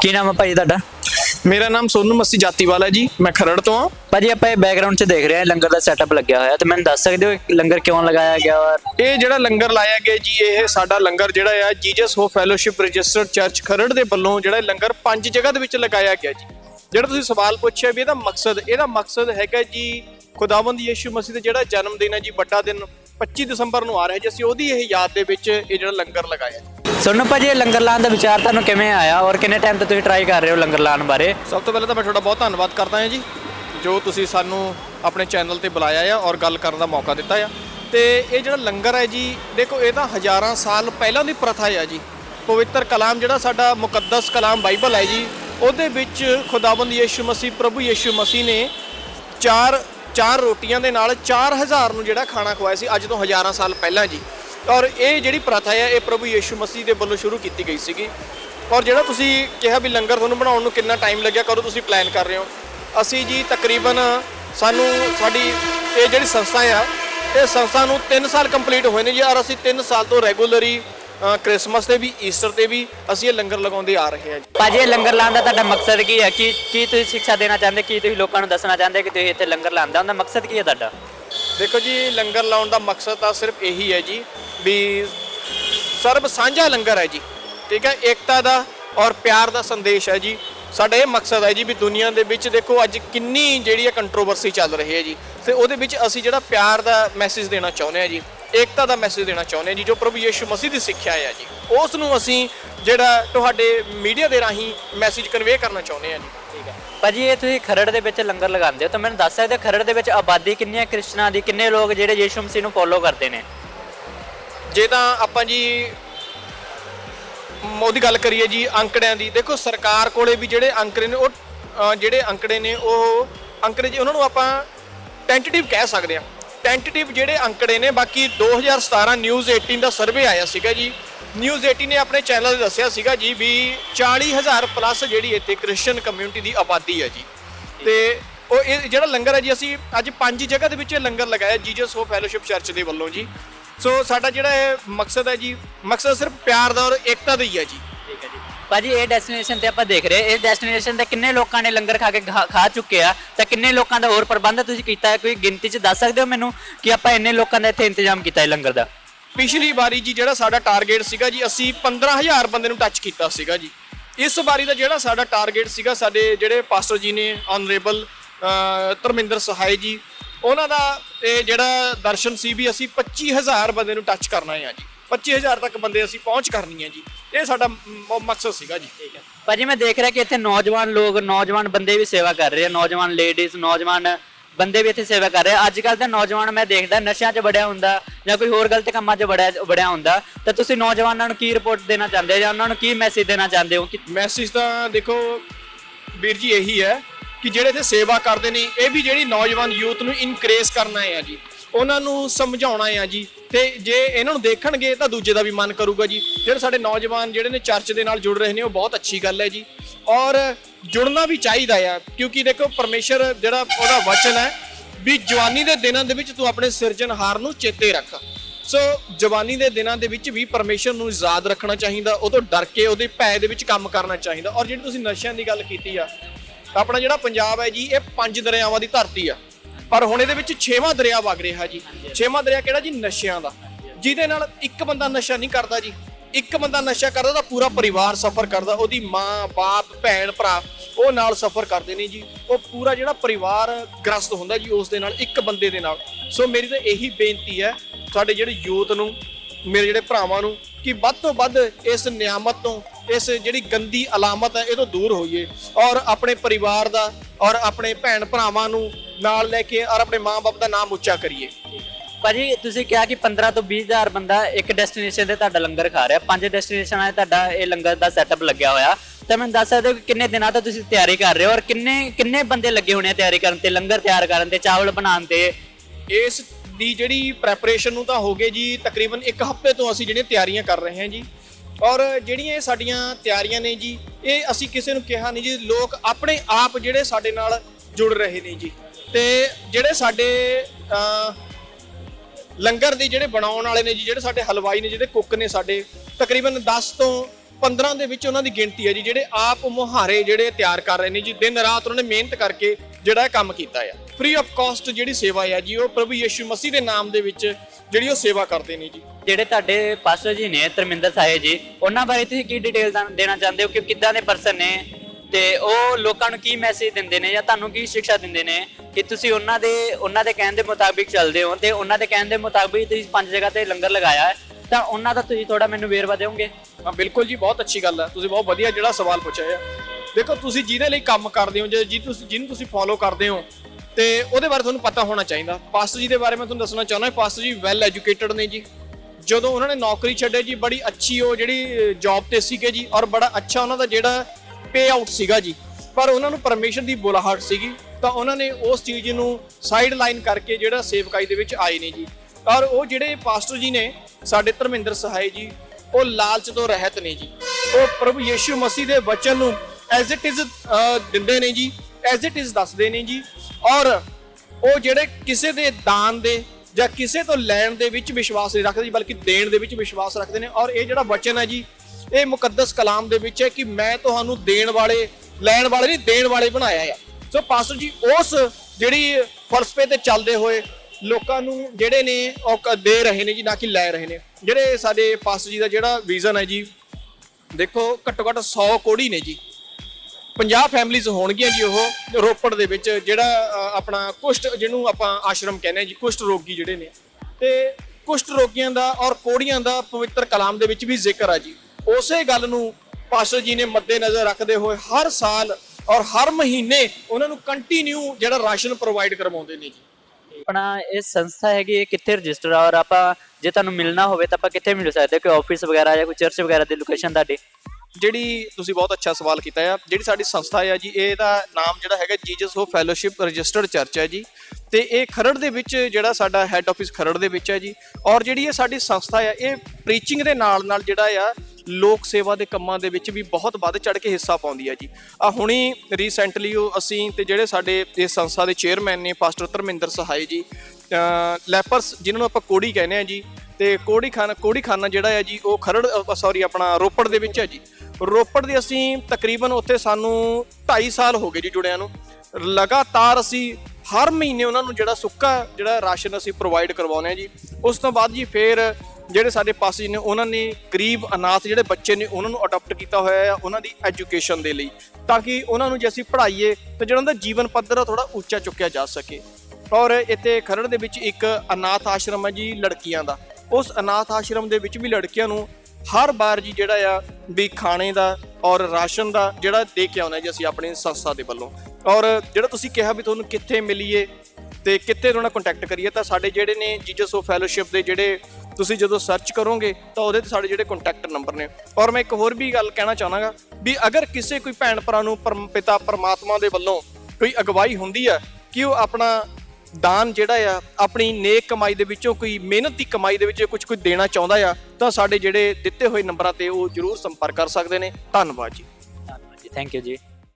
ਕੀ ਨਾਮ ਹੈ ਭਾਈ ਤੁਹਾਡਾ? ਮੇਰਾ ਨਾਮ ਸੋਨੂ ਮੱਸੀ ਜਾਤੀਵਾਲਾ ਜੀ ਮੈਂ ਖਰੜ ਤੋਂ ਹਾਂ। ਭਾਜੀ ਆਪਾਂ ਇਹ ਬੈਕਗ੍ਰਾਉਂਡ 'ਚ ਦੇਖ ਰਹੇ ਹਾਂ ਲੰਗਰ ਦਾ ਸੈਟਅਪ ਲੱਗਿਆ ਹੋਇਆ ਤੇ ਮੈਨੂੰ ਦੱਸ ਸਕਦੇ ਹੋ ਇਹ ਲੰਗਰ ਕਿਉਂ ਲਗਾਇਆ ਗਿਆ ਔਰ ਇਹ ਜਿਹੜਾ ਲੰਗਰ ਲਾਇਆ ਗਿਆ ਜੀ ਇਹ ਸਾਡਾ ਲੰਗਰ ਜਿਹੜਾ ਆ ਜੀਜਸ ਹੋ ਫੈਲੋਸ਼ਿਪ ਰਜਿਸਟਰਡ ਚਰਚ ਖਰੜ ਦੇ ਵੱਲੋਂ ਜਿਹੜਾ ਇਹ ਲੰਗਰ ਪੰਜ ਜਗ੍ਹਾ ਦੇ ਵਿੱਚ ਲਗਾਇਆ ਗਿਆ ਜੀ। ਜਿਹੜਾ ਤੁਸੀਂ ਸਵਾਲ ਪੁੱਛਿਆ ਵੀ ਇਹਦਾ ਮਕਸਦ ਇਹਦਾ ਮਕਸਦ ਹੈਗਾ ਜੀ ਖੁਦਾਵੰਦ ਯੀਸ਼ੂ ਮਸੀਹ ਦਾ ਜਿਹੜਾ ਜਨਮ ਦਿਨ ਹੈ ਜੀ ਵੱਡਾ ਦਿਨ 25 ਦਸੰਬਰ ਨੂੰ ਆ ਰਿਹਾ ਜੀ ਅਸੀਂ ਉਹਦੀ ਇਹ ਯਾਦ ਦੇ ਵਿੱਚ ਇਹ ਜਿਹੜਾ ਲੰਗਰ ਲਗਾਇਆ ਜੀ ਸੁਣੋ ਭਾਜੀ, ਇਹ ਲੰਗਰ ਲਾਉਣ ਦਾ ਵਿਚਾਰ ਤੁਹਾਨੂੰ ਕਿਵੇਂ ਆਇਆ ਔਰ ਕਿੰਨੇ ਟਾਈਮ ਤੋਂ ਤੁਸੀਂ ਟਰਾਈ ਕਰ ਰਹੇ ਹੋ ਲੰਗਰ ਲਾਉਣ ਬਾਰੇ? ਸਭ ਤੋਂ ਪਹਿਲਾਂ ਤਾਂ ਮੈਂ ਤੁਹਾਡਾ ਬਹੁਤ ਧੰਨਵਾਦ ਕਰਦਾ ਹਾਂ ਜੀ, ਜੋ ਤੁਸੀਂ ਸਾਨੂੰ ਆਪਣੇ ਚੈਨਲ ਤੇ ਬੁਲਾਇਆ ਆ ਔਰ ਗੱਲ ਕਰਨ ਦਾ ਮੌਕਾ ਦਿੱਤਾ ਆ। ਤੇ ਇਹ ਜਿਹੜਾ ਲੰਗਰ ਹੈ ਜੀ, ਦੇਖੋ ਇਹ ਤਾਂ ਹਜ਼ਾਰਾਂ ਸਾਲ ਪਹਿਲਾਂ ਦੀ ਪ੍ਰਥਾ ਹੈ ਜੀ। ਪਵਿੱਤਰ ਕਲਾਮ ਜਿਹੜਾ ਸਾਡਾ ਮੁਕੱਦਸ ਕਲਾਮ ਬਾਈਬਲ ਹੈ ਜੀ, ਉਹਦੇ ਵਿੱਚ ਖੁਦਾਵੰਦ ਯੀਸ਼ੂ ਮਸੀਹ, ਪ੍ਰਭੂ ਯੀਸ਼ੂ ਮਸੀਹ ਨੇ ਚਾਰ ਚਾਰ ਰੋਟੀਆਂ ਦੇ ਨਾਲ 4000 ਨੂੰ ਜਿਹੜਾ ਖਾਣਾ ਖਵਾਇਆ ਸੀ, ਅੱਜ ਤੋਂ ਹਜ਼ਾਰਾਂ ਸਾਲ ਪਹਿਲਾਂ ਜੀ। ਔਰ ਇਹ ਜਿਹੜੀ ਪ੍ਰਥਾ ਹੈ ਇਹ ਪ੍ਰਭੂ ਯੀਸ਼ੂ ਮਸੀਹ ਦੇ ਵੱਲੋਂ ਸ਼ੁਰੂ ਕੀਤੀ ਗਈ ਸੀਗੀ। ਔਰ ਜਿਹੜਾ ਤੁਸੀਂ ਕਿਹਾ ਵੀ ਲੰਗਰ ਤੁਹਾਨੂੰ ਬਣਾਉਣ ਨੂੰ ਕਿੰਨਾ ਟਾਈਮ ਲੱਗਿਆ ਕਦੋਂ ਤੁਸੀਂ ਪਲਾਨ ਕਰ ਰਹੇ ਹੋ? ਅਸੀਂ ਜੀ ਤਕਰੀਬਨ ਸਾਨੂੰ ਸਾਡੀ ਇਹ ਜਿਹੜੀ ਸੰਸਥਾ ਆ ਇਹ ਸੰਸਥਾ ਨੂੰ 3 ਸਾਲ ਕੰਪਲੀਟ ਹੋਏ ਨੇ ਜੀ। ਔਰ ਅਸੀਂ 3 ਸਾਲ ਤੋਂ ਰੈਗੂਲਰੀ ਕ੍ਰਿਸਮਸ ਤੇ ਵੀ ਈਸਟਰ ਤੇ ਵੀ ਅਸੀਂ ਇਹ ਲੰਗਰ ਲਗਾਉਂਦੇ ਆ ਰਹੇ ਹਾਂ ਜੀ। ਭਾਜੀ ਇਹ ਲੰਗਰ ਲਾਉਣ ਦਾ ਤੁਹਾਡਾ ਮਕਸਦ ਕੀ ਹੈ? ਕੀ ਕੀ ਤੁਸੀਂ ਸਿੱਖਿਆ ਦੇਣਾ ਚਾਹੁੰਦੇ? ਕੀ ਤੁਸੀਂ ਲੋਕਾਂ ਨੂੰ ਦੱਸਣਾ ਚਾਹੁੰਦੇ ਕਿ ਤੁਸੀਂ ਇੱਥੇ ਲੰਗਰ ਲਾਉਂਦਾ ਉਹਦਾ ਮਕਸਦ ਕੀ ਹੈ ਤੁਹਾਡਾ? ਦੇਖੋ ਜੀ ਲੰਗਰ ਲਾਉਣ ਦਾ ਮਕਸਦ ਤਾਂ ਸਿਰਫ ਇਹੀ ਹੈ ਜੀ ਵੀ ਸਰਬ ਸਾਂਝਾ ਲੰਗਰ ਹੈ ਜੀ, ਠੀਕ ਹੈ, ਏਕਤਾ ਦਾ ਔਰ ਪਿਆਰ ਦਾ ਸੰਦੇਸ਼ ਹੈ ਜੀ। ਸਾਡਾ ਇਹ ਮਕਸਦ ਹੈ ਜੀ ਵੀ ਦੁਨੀਆ ਦੇ ਵਿੱਚ ਦੇਖੋ ਅੱਜ ਕਿੰਨੀ ਜਿਹੜੀ ਹੈ ਕੰਟਰੋਵਰਸੀ ਚੱਲ ਰਹੀ ਹੈ ਜੀ। ਤੇ ਉਹਦੇ ਵਿੱਚ ਅਸੀਂ ਜਿਹੜਾ ਪਿਆਰ ਦਾ ਮੈਸੇਜ ਦੇਣਾ ਚਾਹੁੰਦੇ ਹਾਂ ਜੀ, ਏਕਤਾ ਦਾ ਮੈਸੇਜ ਦੇਣਾ ਚਾਹੁੰਦੇ ਹਾਂ ਜੀ, ਜੋ ਪ੍ਰਭੂ ਯੇਸ਼ੂ ਮਸੀਹ ਦੀ ਸਿੱਖਿਆ ਹੈ ਜੀ। ਉਸ ਨੂੰ ਅਸੀਂ ਜਿਹੜਾ ਤੁਹਾਡੇ ਮੀਡੀਆ ਦੇ ਰਾਹੀਂ ਮੈਸੇਜ ਕਨਵੇ ਕਰਨਾ ਚਾਹੁੰਦੇ ਹਾਂ ਜੀ। ਠੀਕ ਹੈ। ਭਾਜੀ, ਇਹ ਤੁਸੀਂ ਖਰੜ ਦੇ ਵਿੱਚ ਲੰਗਰ ਲਗਾਉਂਦੇ ਹੋ, ਤਾਂ ਮੈਨੂੰ ਦੱਸ ਸਕਦੇ ਖਰੜ ਦੇ ਵਿੱਚ ਆਬਾਦੀ ਕਿੰਨੀ ਹੈ ਕ੍ਰਿਸਚਨਾਂ ਦੀ, ਕਿੰਨੇ ਲੋਕ ਜਿਹੜੇ ਯੀਸ਼ੂ ਮਸੀਹ ਨੂੰ ਫੋਲੋ ਕਰਦੇ ਨੇ? ਜੇ ਤਾਂ ਆਪਾਂ ਜੀ ਉਹਦੀ ਗੱਲ ਕਰੀਏ ਜੀ ਅੰਕੜਿਆਂ ਦੀ, ਦੇਖੋ ਸਰਕਾਰ ਕੋਲੇ ਵੀ ਜਿਹੜੇ ਅੰਕੜੇ ਨੇ, ਉਹ ਜਿਹੜੇ ਅੰਕੜੇ ਨੇ, ਉਹ ਅੰਕੜੇ ਜੀ, ਉਹਨਾਂ ਨੂੰ ਆਪਾਂ ਟੈਂਟੇਟਿਵ ਕਹਿ ਸਕਦੇ ਹਾਂ। ਟੈਂਟੇਟਿਵ ਜਿਹੜੇ ਅੰਕੜੇ ਨੇ, ਬਾਕੀ 2017 ਨਿਊਜ਼ 18 ਦਾ ਸਰਵੇ ਆਇਆ ਸੀਗਾ ਜੀ। ਨਿਊਜ਼ 18 ਨੇ ਆਪਣੇ ਚੈਨਲ ਤੇ ਦੱਸਿਆ ਸੀਗਾ ਜੀ ਵੀ 40000 ਪਲੱਸ ਜਿਹੜੀ ਇੱਥੇ ਕ੍ਰਿਸਚੀਅਨ ਕਮਿਊਨਿਟੀ ਦੀ ਆਬਾਦੀ ਹੈ ਜੀ। ਤੇ ਉਹ ਇਹ ਜਿਹੜਾ ਲੰਗਰ ਹੈ ਜੀ, ਅਸੀਂ ਅੱਜ ਪੰਜ ਜਗ੍ਹਾ ਦੇ ਵਿੱਚ ਇਹ ਲੰਗਰ ਲਗਾਇਆ ਜੀਜਸ ਹੋ ਫੈਲੋਸ਼ਿਪ ਚਰਚ ਦੇ ਵੱਲੋਂ ਜੀ। ਸੋ ਸਾਡਾ ਜਿਹੜਾ ਇਹ ਮਕਸਦ ਹੈ ਜੀ ਮਕਸਦ ਸਿਰਫ ਪਿਆਰ ਦਾ ਔਰ ਏਕਤਾ ਦਾ ਹੀ ਹੈ ਜੀ। ਠੀਕ ਹੈ ਜੀ। ਭਾਜੀ ਇਹ ਡੈਸਟੀਨੇਸ਼ਨ ਤੇ ਆਪਾਂ ਦੇਖ ਰਹੇ ਇਸ ਡੈਸਟੀਨੇਸ਼ਨ ਤੇ ਕਿੰਨੇ ਲੋਕਾਂ ਨੇ ਲੰਗਰ ਖਾ ਕੇ ਖਾ ਖਾ ਚੁੱਕੇ ਆ ਤਾਂ ਕਿੰਨੇ ਲੋਕਾਂ ਦਾ ਹੋਰ ਪ੍ਰਬੰਧ ਤੁਸੀਂ ਕੀਤਾ ਹੈ? ਕੋਈ ਗਿਣਤੀ ਚ ਦੱਸ ਸਕਦੇ ਹੋ ਮੈਨੂੰ ਕਿ ਆਪਾਂ ਇੰਨੇ ਲੋਕਾਂ ਦਾ ਇੱਥੇ ਇੰਤਜ਼ਾਮ ਕੀਤਾ ਹੈ ਲੰਗਰ ਦਾ? ਪਿਛਲੀ ਵਾਰੀ ਜੀ ਜਿਹੜਾ ਸਾਡਾ ਟਾਰਗੇਟ ਸੀਗਾ ਜੀ ਅਸੀਂ 15000 ਬੰਦੇ ਨੂੰ ਟੱਚ ਕੀਤਾ ਸੀਗਾ ਜੀ। ਇਸ ਵਾਰੀ ਦਾ ਜਿਹੜਾ ਸਾਡਾ ਟਾਰਗੇਟ ਸੀਗਾ ਸਾਡੇ ਜਿਹੜੇ ਪਾਸਟਰ ਜੀ ਨੇ ਆਨਰੇਬਲ ਧਰਮਿੰਦਰ ਸਹਾਈ ਜੀ ਉਹਨਾਂ ਦਾ ਇਹ ਜਿਹੜਾ ਦਰਸ਼ਨ ਸੀ ਵੀ ਅਸੀਂ 25000 ਬੰਦੇ ਨੂੰ ਟੱਚ ਕਰਨਾ ਹੈ ਜੀ। 25000 ਤੱਕ ਬੰਦੇ ਅਸੀਂ ਪਹੁੰਚ ਕਰਨੀ ਹੈ ਜੀ। ਇਹ ਸਾਡਾ ਮ- ਮਕਸਦ ਸੀਗਾ ਜੀ। ਠੀਕ ਹੈ। ਭਾਜੀ ਮੈਂ ਦੇਖ ਰਿਹਾ ਕਿ ਇੱਥੇ ਨੌਜਵਾਨ ਲੋਕ ਨੌਜਵਾਨ ਬੰਦੇ ਵੀ ਸੇਵਾ ਕਰ ਰਹੇ ਆ। ਨੌਜਵਾਨ ਲੇਡੀਜ਼ ਨੌਜਵਾਨ ਬੰਦੇ ਵੀ ਇੱਥੇ ਸੇਵਾ ਕਰ ਰਹੇ ਆ। ਅੱਜ ਕੱਲ ਦਾ ਨੌਜਵਾਨ ਮੈਂ ਦੇਖਦਾ ਨਸ਼ਿਆਂ 'ਚ ਵੜਿਆ ਹੁੰਦਾ ਜਾਂ ਕੋਈ ਹੋਰ ਗਲਤ ਕੰਮਾਂ 'ਚ ਵੜਿਆ ਵੜਿਆ ਹੁੰਦਾ। ਤਾਂ ਤੁਸੀਂ ਨੌਜਵਾਨਾਂ ਨੂੰ ਕੀ ਰਿਪੋਰਟ ਦੇਣਾ ਚਾਹੁੰਦੇ ਹੋ ਜਾਂ ਉਹਨਾਂ ਨੂੰ ਕੀ ਮੈਸੇਜ ਦੇਣਾ ਚਾਹੁੰਦੇ ਹੋ? ਕਿ ਮੈਸੇਜ ਤਾਂ ਦੇਖੋ ਵੀਰ ਜੀ ਇਹੀ ਹੈ ਕਿ ਜਿਹੜੇ ਇੱਥੇ ਸੇਵਾ ਕਰਦੇ ਨੇ, ਇਹ ਵੀ ਜਿਹੜੀ ਨੌਜਵਾਨ ਯੂਥ ਨੂੰ ਇਨਕਰੇਜ ਕਰਨਾ ਹੈ ਜੀ। ਉਹਨਾਂ ਨੂੰ ਸਮਝਾਉਣਾ ਹੈ ਜੀ। ਤੇ ਜੇ ਇਹਨਾਂ ਨੂੰ ਦੇਖਣਗੇ, ਤਾਂ ਦੂਜੇ ਦਾ ਵੀ ਮਨ ਕਰੂਗਾ ਜੀ। ਜਿਹੜੇ ਸਾਡੇ ਨੌਜਵਾਨ ਜਿਹੜੇ ਨੇ ਚਰਚ ਦੇ ਨਾਲ ਜੁੜ ਰਹੇ ਨੇ, ਉਹ ਬਹੁਤ ਅੱਛੀ ਗੱਲ ਹੈ ਜੀ। ਔਰ ਜੁੜਨਾ ਵੀ ਚਾਹੀਦਾ ਆ, ਕਿਉਂਕਿ ਦੇਖੋ ਪਰਮੇਸ਼ਰ ਜਿਹੜਾ ਉਹਦਾ ਵਚਨ ਹੈ ਵੀ ਜਵਾਨੀ ਦੇ ਦਿਨਾਂ ਦੇ ਵਿੱਚ ਤੂੰ ਆਪਣੇ ਸਿਰਜਣਹਾਰ ਨੂੰ ਚੇਤੇ ਰੱਖ। ਸੋ ਜਵਾਨੀ ਦੇ ਦਿਨਾਂ ਦੇ ਵਿੱਚ ਵੀ ਪਰਮੇਸ਼ਰ ਨੂੰ ਯਾਦ ਰੱਖਣਾ ਚਾਹੀਦਾ, ਉਹ ਤੋਂ ਡਰ ਕੇ ਉਹਦੇ ਭੈ ਦੇ ਵਿੱਚ ਕੰਮ ਕਰਨਾ ਚਾਹੀਦਾ। ਔਰ ਜਿਹੜੀ ਤੁਸੀਂ ਨਸ਼ਿਆਂ ਦੀ ਗੱਲ ਕੀਤੀ ਆ ਆਪਣਾ ਜਿਹੜਾ ਪੰਜਾਬ ਹੈ ਜੀ, ਇਹ ਪੰਜ ਦਰਿਆਵਾਂ ਦੀ ਧਰਤੀ ਆ। ਪਰ ਹੁਣ ਇਹਦੇ ਵਿੱਚ ਛੇਵਾਂ ਦਰਿਆ ਵਗ ਰਿਹਾ ਜੀ। ਛੇਵਾਂ ਦਰਿਆ ਕਿਹੜਾ ਜੀ? ਨਸ਼ਿਆਂ ਦਾ। ਜਿਹਦੇ ਨਾਲ ਇੱਕ ਬੰਦਾ ਨਸ਼ਾ ਨਹੀਂ ਕਰਦਾ ਜੀ। ਇੱਕ ਬੰਦਾ ਨਸ਼ਾ ਕਰਦਾ ਤਾਂ ਪੂਰਾ ਪਰਿਵਾਰ ਸਫਰ ਕਰਦਾ। ਉਹਦੀ ਮਾਂ, ਬਾਪ, ਭੈਣ, ਭਰਾ, ਉਹ ਨਾਲ ਸਫਰ ਕਰਦੇ ਨੇ ਜੀ। ਉਹ ਪੂਰਾ ਜਿਹੜਾ ਪਰਿਵਾਰ ਗ੍ਰਸਤ ਹੁੰਦਾ ਜੀ ਉਸ ਦੇ ਨਾਲ, ਇੱਕ ਬੰਦੇ ਦੇ ਨਾਲ। ਸੋ ਮੇਰੀ ਤਾਂ ਇਹੀ ਬੇਨਤੀ ਹੈ ਸਾਡੇ ਜਿਹੜੇ ਯੂਥ ਨੂੰ, ਮੇਰੇ ਜਿਹੜੇ ਭਰਾਵਾਂ ਨੂੰ, ਕਿ ਵੱਧ ਤੋਂ ਵੱਧ ਇਸ ਨਿਆਮਤ ਤੋਂ ਇਸ ਜਿਹੜੀ ਗੰਦੀ ਅਲਾਮਤ ਹੈ ਇਹ ਤੋਂ ਦੂਰ ਹੋਈਏ। ਔਰ ਆਪਣੇ ਪਰਿਵਾਰ ਦਾ ਔਰ ਆਪਣੇ ਭੈਣ ਭਰਾਵਾਂ ਨੂੰ ਨਾਲ ਲੈ ਕੇ ਔਰ ਆਪਣੇ ਮਾਂ-ਬਾਪ ਦਾ ਨਾਮ ਉੱਚਾ ਕਰੀਏ। ਭਾਜੀ ਤੁਸੀਂ ਕਿਹਾ ਕਿ 15 ਤੋਂ 20 ਹਜ਼ਾਰ ਬੰਦਾ ਇੱਕ ਡੈਸਟੀਨੇਸ਼ਨ ਤੇ ਤੁਹਾਡਾ ਲੰਗਰ ਖਾ ਰਿਹਾ। ਪੰਜ ਡੈਸਟੀਨੇਸ਼ਨਾਂ 'ਤੇ ਤੁਹਾਡਾ ਇਹ ਲੰਗਰ ਦਾ ਸੈਟਅਪ ਲੱਗਿਆ ਹੋਇਆ। ਤਾਂ ਮੈਨੂੰ ਦੱਸ ਸਕਦੇ ਹੋ ਕਿ ਕਿੰਨੇ ਦਿਨਾਂ ਤੋਂ ਤੁਸੀਂ ਤਿਆਰੀ ਕਰ ਰਹੇ ਹੋ ਔਰ ਕਿੰਨੇ ਕਿੰਨੇ ਬੰਦੇ ਲੱਗੇ ਹੋਣੇ ਆ ਤਿਆਰੀ ਕਰਨ ਤੇ ਲੰਗਰ ਤਿਆਰ ਕਰਨ ਤੇ ਚਾਵਲ ਬਣਾਉਣ ਤੇ? ਇਸ ਦੀ ਜਿਹੜੀ ਪ੍ਰੈਪਰੇਸ਼ਨ ਨੂੰ ਤਾਂ ਹੋ ਗਏ ਜੀ ਤਕਰੀਬਨ 1 ਹਫ਼ਤੇ ਤੋਂ ਅਸੀਂ ਜਿਹੜੀਆਂ ਤਿਆਰੀਆਂ ਕਰ ਰਹੇ ਹਾਂ ਜੀ। ਔਰ ਜਿਹੜੀਆਂ ਇਹ ਸਾਡੀਆਂ ਤਿਆਰੀਆਂ ਨੇ ਜੀ, ਇਹ ਅਸੀਂ ਕਿਸੇ ਨੂੰ ਕਿਹਾ ਨਹੀਂ ਜੀ, ਲੋਕ ਆਪਣੇ ਆਪ ਜਿਹੜੇ ਸਾਡੇ ਨਾਲ ਜੁੜ ਰਹੇ ਨੇ ਜੀ। ਤੇ ਜਿਹੜੇ ਸਾਡੇ ਲੰਗਰ ਦੇ ਜਿਹੜੇ ਬਣਾਉਣ ਵਾਲੇ ਨੇ ਜੀ, ਜਿਹੜੇ ਸਾਡੇ ਹਲਵਾਈ ਨੇ, ਜਿਹੜੇ ਕੁੱਕ ਨੇ ਸਾਡੇ, ਤਕਰੀਬਨ 10 ਤੋਂ 15 ਦੇ ਵਿੱਚ ਉਹਨਾਂ ਦੀ ਗਿਣਤੀ ਹੈ ਜੀ, ਜਿਹੜੇ ਆਪ ਮੁਹਾਰੇ ਜਿਹੜੇ ਤਿਆਰ ਕਰ ਰਹੇ ਨੇ ਜੀ, ਦਿਨ ਰਾਤ ਉਹਨਾਂ ਨੇ ਮਿਹਨਤ ਕਰਕੇ ਜਿਹੜਾ ਕੰਮ ਕੀਤਾ ਆ। ਫ੍ਰੀ ਆਫ ਕਾਸਟ ਜਿਹੜੀ ਸੇਵਾ ਹੈ ਜੀ ਉਹ ਪ੍ਰਭੂ ਯਿਸੂ ਮਸੀਹ ਦੇ ਨਾਮ ਦੇ ਵਿੱਚ ਜਿਹੜੀ ਉਹ ਸੇਵਾ ਕਰਦੇ ਨੇ ਜੀ। ਜਿਹੜੇ ਤੁਹਾਡੇ ਪਾਸਟਰ ਜੀ ਨੇ ਧਰਮਿੰਦਰ ਸਾਹਿਬ ਜੀ ਉਹਨਾਂ ਬਾਰੇ ਤੁਸੀਂ ਕੀ ਡਿਟੇਲ ਦੇਣਾ ਚਾਹੁੰਦੇ ਹੋ ਕਿ ਕਿੱਦਾਂ ਦੇ ਪਰਸਨ ਨੇ ਤੇ ਉਹ ਲੋਕਾਂ ਨੂੰ ਕੀ ਮੈਸੇਜ ਦਿੰਦੇ ਨੇ ਜਾਂ ਤੁਹਾਨੂੰ ਕੀ ਸਿੱਖਿਆ ਦਿੰਦੇ ਨੇ ਕਿ ਤੁਸੀਂ ਉਹਨਾਂ ਦੇ ਉਹਨਾਂ ਦੇ ਕਹਿਣ ਦੇ ਮੁਤਾਬਿਕ ਚੱਲਦੇ ਹੋ ਤੇ ਉਹਨਾਂ ਦੇ ਕਹਿਣ ਦੇ ਮੁਤਾਬਿਕ ਤੁਸੀਂ ਪੰਜ ਜਗ੍ਹਾ ਤੇ ਲੰਗਰ ਲਗਾਇਆ ਤਾਂ ਉਹਨਾਂ ਦਾ ਤੁਸੀਂ ਥੋੜਾ ਮੈਨੂੰ ਵੇਰਵਾ ਦਿਓਗੇ? ਹਾਂ ਬਿਲਕੁਲ ਜੀ ਬਹੁਤ ਅੱਛੀ ਗੱਲ ਹੈ ਤੁਸੀਂ ਬਹੁਤ ਵਧੀਆ ਜਿਹੜਾ ਸਵਾਲ ਪੁੱਛਿਆ ਹੈ ਦੇਖੋ, ਤੁਸੀਂ ਜਿਹਦੇ ਲਈ ਕੰਮ ਕਰਦੇ ਹੋ, ਜੇ ਜੀ ਤੁਸੀਂ, ਜਿਹਨੂੰ ਤੁਸੀਂ ਫੋਲੋ ਕਰਦੇ ਹੋ, ਤੇ ਉਹਦੇ ਬਾਰੇ ਤੁਹਾਨੂੰ ਪਤਾ ਹੋਣਾ ਚਾਹੀਦਾ। ਪਾਸਟਰ ਜੀ ਦੇ ਬਾਰੇ ਮੈਂ ਤੁਹਾਨੂੰ ਦੱਸਣਾ ਚਾਹੁੰਦਾ ਪਾਸਟਰ ਜੀ ਵੈਲ ਐਜੂਕੇਟਡ ਨੇ ਜੀ। ਜਦੋਂ ਉਹਨਾਂ ਨੇ ਨੌਕਰੀ ਛੱਡੇ ਜੀ, ਬੜੀ ਅੱਛੀ ਉਹ ਜਿਹੜੀ ਜੌਬ ਤੇ ਸੀਗੇ ਜੀ, ਔਰ ਬੜਾ ਅੱਛਾ ਉਹਨਾਂ ਦਾ ਜਿਹੜਾ ਪੇ ਆਊਟ ਸੀਗਾ ਜੀ। ਪਰ ਉਹਨਾਂ ਨੂੰ ਪਰਮੇਸ਼ਰ ਦੀ ਬੁਲਾਹਟ ਸੀਗੀ, ਤਾਂ ਉਹਨਾਂ ਨੇ ਉਸ ਚੀਜ਼ ਨੂੰ ਸਾਈਡ ਲਾਈਨ ਕਰਕੇ ਜਿਹੜਾ ਸੇਵਕਾਈ ਦੇ ਵਿੱਚ ਆਏ ਨੇ ਜੀ। ਔਰ ਉਹ ਜਿਹੜੇ ਪਾਸਟਰ ਜੀ ਨੇ, ਸਾਡੇ ਧਰਮਿੰਦਰ ਸਹਾਈ ਜੀ, ਉਹ ਲਾਲਚ ਤੋਂ ਰਹਿਤ ਨੇ ਜੀ। ਉਹ ਪ੍ਰਭੂ ਯੀਸ਼ੂ ਮਸੀਹ ਦੇ ਵਚਨ ਨੂੰ ਐਜ਼ ਇਟ ਇਜ਼ ਦਿੰਦੇ ਨੇ ਜੀ ਐਜ਼ ਇਟ ਇਜ਼ ਦੱਸਦੇ ਨੇ ਜੀ। ਔਰ ਉਹ ਜਿਹੜੇ ਕਿਸੇ ਦੇ ਦਾਨ ਦੇ ਜਾਂ ਕਿਸੇ ਤੋਂ ਲੈਣ ਦੇ ਵਿੱਚ ਵਿਸ਼ਵਾਸ ਨਹੀਂ ਰੱਖਦੇ ਜੀ, ਬਲਕਿ ਦੇਣ ਦੇ ਵਿੱਚ ਵਿਸ਼ਵਾਸ ਰੱਖਦੇ ਨੇ। ਔਰ ਇਹ ਜਿਹੜਾ ਵਚਨ ਹੈ ਜੀ, ਇਹ ਮੁਕੱਦਸ ਕਲਾਮ ਦੇ ਵਿੱਚ ਹੈ ਕਿ ਮੈਂ ਤੁਹਾਨੂੰ ਦੇਣ ਵਾਲੇ, ਲੈਣ ਵਾਲੇ ਨਹੀਂ, ਦੇਣ ਵਾਲੇ ਬਣਾਇਆ ਆ। ਸੋ ਪਾਸਟਰ ਜੀ, ਉਸ ਜਿਹੜੀ ਫਲਸਫੇ ਤੇ ਚੱਲਦੇ ਹੋਏ ਲੋਕਾਂ ਨੂੰ ਜਿਹੜੇ ਨੇ ਉਹ ਕ- ਦੇ ਰਹੇ ਨੇ ਜੀ, ਨਾ ਕਿ ਲੈ ਰਹੇ ਨੇ। ਜਿਹੜੇ ਸਾਡੇ ਪਾਸਟਰ ਜੀ ਦਾ ਜਿਹੜਾ ਵਿਜ਼ਨ ਹੈ ਜੀ, ਦੇਖੋ ਘੱਟੋ ਘੱਟ 100 ਕੋੜੀ ਨੇ ਜੀ। 50 ਫੈਮਲੀਜ਼ ਹੋਣਗੀਆਂ ਜੀ ਉਹ ਰੋਪੜ ਦੇ ਵਿੱਚ ਜਿਹੜਾ ਅ, ਆਪਣਾ ਕੁਸ਼ਟ ਜਿਹਨੂੰ ਆਪਾਂ ਆਸ਼ਰਮ ਕਹਿੰਦੇ ਹਾਂ ਜੀ ਕੁਸ਼ਟ ਰੋਗੀ ਜਿਹੜੇ ਨੇ। ਤੇ ਕੁਸ਼ਟ ਰੋਗੀਆਂ ਦਾ ਔਰ ਕੋੜੀਆਂ ਦਾ ਪਵਿੱਤਰ ਕਲਾਮ ਦੇ ਵਿੱਚ ਵੀ ਜ਼ਿਕਰ ਆ ਜੀ। ਉਸੇ ਗੱਲ ਨੂੰ ਪਾਸਟਰ ਜੀ ਨੇ ਮੱਦੇਨਜ਼ਰ ਰੱਖਦੇ ਹੋਏ ਹਰ ਸਾਲ ਔਰ ਹਰ ਮਹੀਨੇ ਉਹਨਾਂ ਨੂੰ ਕੰਟੀਨਿਊ ਜਿਹੜਾ ਰਾਸ਼ਨ ਪ੍ਰੋਵਾਈਡ ਕਰਵਾਉਂਦੇ ਨੇ ਜੀ। ਆਪਣਾ ਇਹ ਸੰਸਥਾ ਹੈਗੀ ਇਹ ਕਿੱਥੇ ਰਜਿਸਟਰ ਆ? ਔਰ ਆਪਾਂ ਜੇ ਤੁਹਾਨੂੰ ਮਿਲਣਾ ਹੋਵੇ ਤਾਂ ਆਪਾਂ ਕਿੱਥੇ ਮਿਲ ਸਕਦੇ ਹਾਂ? ਕੋਈ ਆਫਿਸ ਵਗੈਰਾ ਜਾਂ ਕੋਈ ਚਰਚ ਵਗੈਰਾ ਦੀ ਲੋਕੇਸ਼ਨ ਤੁਹਾਡੀ? ਜਿਹੜੀ ਤੁਸੀਂ ਬਹੁਤ ਅੱਛਾ ਸਵਾਲ ਕੀਤਾ ਹੈ ਜਿਹੜੀ ਸਾਡੀ ਸੰਸਥਾ ਹੈ ਜੀ, ਇਹਦਾ ਨਾਮ ਜਿਹੜਾ ਹੈਗਾ ਜੀਜ਼ਸ ਹੋ ਫੈਲੋਸ਼ਿਪ ਰਜਿਸਟਰਡ ਚਰਚ ਹੈ ਜੀ। ਤੇ ਇਹ ਖਰੜ ਦੇ ਵਿੱਚ ਜਿਹੜਾ ਸਾਡਾ ਹੈੱਡ ਆਫਿਸ ਖਰੜ ਦੇ ਵਿੱਚ ਹੈ ਜੀ। ਔਰ ਜਿਹੜੀ ਇਹ ਸਾਡੀ ਸੰਸਥਾ ਹੈ ਇਹ ਪ੍ਰੀਚਿੰਗ ਦੇ ਨਾਲ ਨਾਲ ਜਿਹੜਾ ਆ, ਲੋਕ ਸੇਵਾ ਦੇ ਕੰਮਾਂ ਦੇ ਵਿੱਚ ਵੀ ਬਹੁਤ ਵੱਧ ਚੜ ਕੇ ਹਿੱਸਾ ਪਾਉਂਦੀ ਹੈ ਜੀ। ਆ ਹੁਣੀ ਰੀਸੈਂਟਲੀ ਉਹ ਅਸੀਂ ਤੇ ਜਿਹੜੇ ਸਾਡੇ ਇਸ ਸੰਸਥਾ ਦੇ ਚੇਅਰਮੈਨ ਨੇ ਪਾਸਟਰ ਧਰਮਿੰਦਰ ਸਹਾਈ ਜੀ ਲੈਪਰਸ ਜਿਨ੍ਹਾਂ ਨੂੰ ਆਪਾਂ ਕੋੜੀ ਕਹਿੰਦੇ ਆ ਜੀ, ਤੇ ਕੋੜੀ ਖਾਨਾ ਕੋੜੀ ਖਾਨਾ ਜਿਹੜਾ ਹੈ ਜੀ, ਉਹ ਖਰੜ ਸੌਰੀ ਆਪਣਾ ਰੋਪੜ ਦੇ ਵਿੱਚ ਹੈ ਜੀ। ਰੋਪੜ ਦੀ ਅਸੀਂ ਤਕਰੀਬਨ ਉੱਥੇ ਸਾਨੂੰ 2.5 ਸਾਲ ਹੋ ਗਏ ਜੀ ਜੁੜਿਆਂ ਨੂੰ। ਲਗਾਤਾਰ ਅਸੀਂ ਹਰ ਮਹੀਨੇ ਉਹਨਾਂ ਨੂੰ ਜਿਹੜਾ ਸੁੱਕਾ ਜਿਹੜਾ ਰਾਸ਼ਨ ਅਸੀਂ ਪ੍ਰੋਵਾਈਡ ਕਰਵਾਉਂਦੇ ਆ ਜੀ। ਉਸ ਤੋਂ ਬਾਅਦ ਜੀ ਫੇਰ ਜਿਹੜੇ ਸਾਡੇ ਪਾਸੇ ਨੇ, ਉਹਨਾਂ ਨੇ ਗਰੀਬ ਅਨਾਥ ਜਿਹੜੇ ਬੱਚੇ ਨੇ, ਉਹਨਾਂ ਨੂੰ ਅਡਾਪਟ ਕੀਤਾ ਹੋਇਆ ਹੈ ਉਹਨਾਂ ਦੀ ਐਜੂਕੇਸ਼ਨ ਦੇ ਲਈ। ਤਾਂ ਕਿ ਉਹਨਾਂ ਨੂੰ ਜੇ ਅਸੀਂ ਪੜ੍ਹਾਈਏ ਤਾਂ ਜਿਹੜਾ ਉਹਨਾਂ ਦਾ ਜੀਵਨ ਪੱਧਰ ਆ ਥੋੜਾ ਉੱਚਾ ਚੁੱਕਿਆ ਜਾ ਸਕੇ। ਔਰ ਇੱਥੇ ਖਰੜ ਦੇ ਵਿੱਚ ਇੱਕ ਅਨਾਥ ਆਸ਼ਰਮ ਹੈ ਜੀ ਲੜਕੀਆਂ ਦਾ। ਉਸ ਅਨਾਥ ਆਸ਼ਰਮ ਦੇ ਵਿੱਚ ਵੀ ਲੜਕੀਆਂ ਨੂੰ ਹਰ ਵਾਰ ਜੀ ਜਿਹੜਾ ਆ ਵੀ ਖਾਣੇ ਦਾ ਔਰ ਰਾਸ਼ਨ ਦਾ ਜਿਹੜਾ ਦੇ ਕੇ ਆਉਣਾ ਜੀ ਅਸੀਂ ਆਪਣੀ ਸੰਸਥਾ ਦੇ ਵੱਲੋਂ। ਔਰ ਜਿਹੜਾ ਤੁਸੀਂ ਕਿਹਾ ਵੀ ਤੁਹਾਨੂੰ ਕਿੱਥੇ ਮਿਲੀਏ ਤੇ ਕਿੱਥੇ ਉਹਨਾਂ ਨਾਲ ਕੰਟੈਕਟ ਕਰੀਏ, ਤਾਂ ਸਾਡੇ ਜਿਹੜੇ ਨੇ ਜੀਜਸ ਆਫ ਫੈਲੋਸ਼ਿਪ ਦੇ ਜਿਹੜੇ ਤੁਸੀਂ ਜਦੋਂ ਸਰਚ ਕਰੋਗੇ, ਤਾਂ ਉਹਦੇ ਤੇ ਸਾਡੇ ਜਿਹੜੇ ਕੰਟੈਕਟ ਨੰਬਰ ਨੇ। ਔਰ ਮੈਂ ਇੱਕ ਹੋਰ ਵੀ ਗੱਲ ਕਹਿਣਾ ਚਾਹਨਾਗਾ ਵੀ ਅਗਰ ਕਿਸੇ ਕੋਈ ਭੈਣ ਭਰਾ ਨੂੰ ਪਰਮ, ਪਿਤਾ ਪਰਮਾਤਮਾ ਦੇ ਵੱਲੋਂ ਕੋਈ ਅਗਵਾਈ ਹੁੰਦੀ ਆ ਕਿ ਉਹ ਆਪਣਾ ਦਾਨ ਜਿਹੜਾ ਆ, ਆਪਣੀ ਨੇਕ ਕਮਾਈ ਦੇ ਵਿੱਚੋਂ ਕੋਈ ਮਿਹਨਤ ਦੀ ਕਮਾਈ ਦੇ ਵਿੱਚ ਕੁਝ ਕੁਝ ਦੇਣਾ ਚਾਹੁੰਦਾ ਆ, ਤਾਂ ਸਾਡੇ ਜਿਹੜੇ ਦਿੱਤੇ ਹੋਏ ਨੰਬਰਾਂ ਤੇ ਉਹ ਜਰੂਰ ਸੰਪਰਕ ਕਰ ਸਕਦੇ ਨੇ। ਧੰਨਵਾਦ ਜੀ। ਧੰਨਵਾਦ ਜੀ। ਥੈਂਕ ਯੂ ਜੀ।